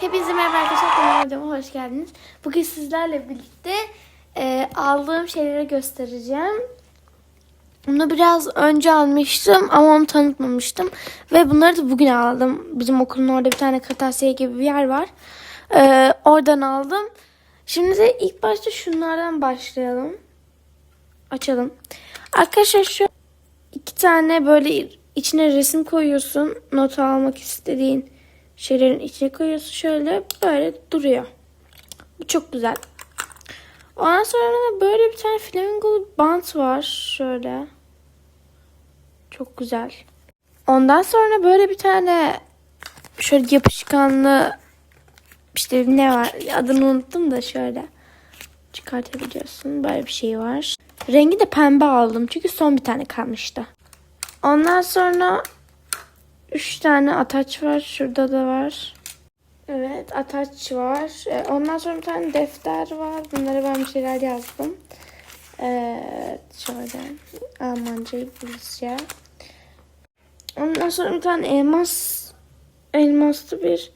Hepinize merhaba arkadaşlar. Kanalıma hoş geldiniz. Bugün sizlerle birlikte e, aldığım şeyleri göstereceğim. Bunu biraz önce almıştım ama onu tanıtmamıştım. Ve bunları da bugün aldım. Bizim okulun orada bir tane kırtasiye gibi bir yer var. E, oradan aldım. Şimdi de ilk başta şunlardan başlayalım. Açalım. Arkadaşlar şu iki tane böyle içine resim koyuyorsun. Not almak istediğin şeylerin içine koyuyorsun. Şöyle böyle duruyor. Bu çok güzel. Ondan sonra da böyle bir tane flamingo bant var. Şöyle. Çok güzel. Ondan sonra böyle bir tane şöyle yapışkanlı işte ne var adını unuttum da şöyle çıkartabiliyorsun. Böyle bir şey var. Rengi de pembe aldım çünkü son bir tane kalmıştı. Ondan sonra 3 tane ataç var. Şurada da var. Evet ataç var. Ee, Ondan sonra bir tane defter var. Bunlara ben bir şeyler yazdım. Evet şöyle Almanca, İngilizce. Ondan sonra bir tane elmas elmaslı bir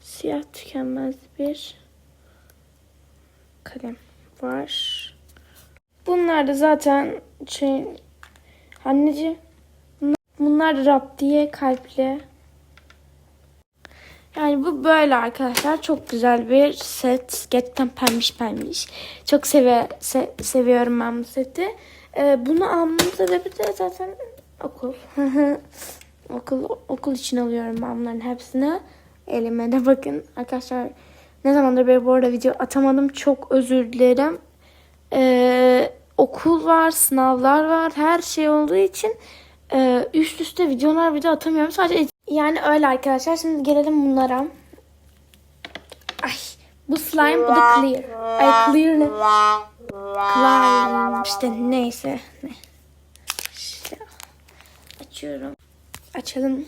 siyah tükenmez bir kalem var. Bunlar da zaten şey anneciğim bunlar, bunlar rap diye kalpli. Yani bu böyle arkadaşlar. Çok güzel bir set. Gerçekten pembiş pembiş. Çok seve, se- seviyorum ben bu seti. Ee, bunu almamın sebebi de zaten okul. okul okul için alıyorum ben bunların hepsini. Elime de bakın arkadaşlar. Ne zamandır beri bu arada video atamadım. Çok özür dilerim. Ee, okul var, sınavlar var, her şey olduğu için e, üst üste videolar video atamıyorum. Sadece yani öyle arkadaşlar. Şimdi gelelim bunlara. Ay bu slime, bu da clear. Ay clear ne? Slime işte neyse. Ne? İşte açıyorum. Açalım.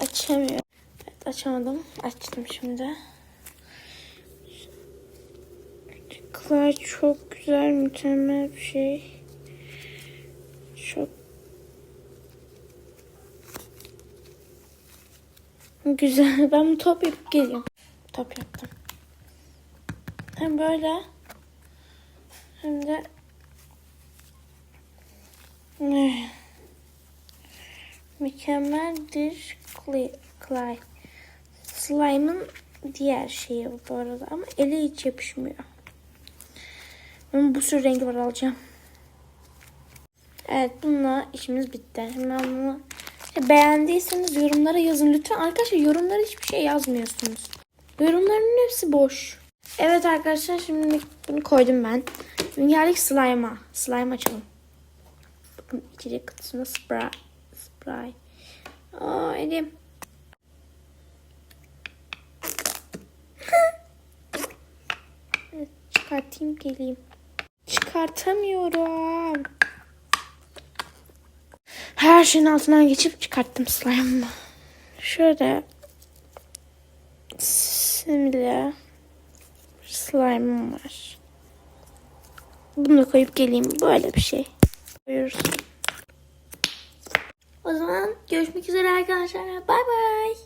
Açamıyorum. Evet, açamadım. Açtım şimdi. Klar çok güzel, mükemmel bir şey. Çok güzel. Ben bu top yapıp geliyorum. Top yaptım. Hem böyle hem de Eh. mükemmeldir Clay. Slime'ın diğer şeyi bu arada ama eli hiç yapışmıyor. Ama bu sürü rengi var alacağım. Evet bununla işimiz bitti. Hemen bunu İşte beğendiyseniz yorumlara yazın. Lütfen arkadaşlar yorumlara hiçbir şey yazmıyorsunuz. Yorumların hepsi boş. Evet arkadaşlar şimdi bunu koydum ben. Şimdi geldik slime'a. Slime açalım. Bakın içecek kutusunda spray. Spray. Aa elim. Evet, çıkartayım geleyim. Çıkartamıyorum. Her şeyin altından geçip çıkarttım slime'ımı. Şöyle simli slime'ım var. Bunu da koyup geleyim. Böyle bir şey. Koyuyoruz. O zaman görüşmek üzere arkadaşlar. Bay bay.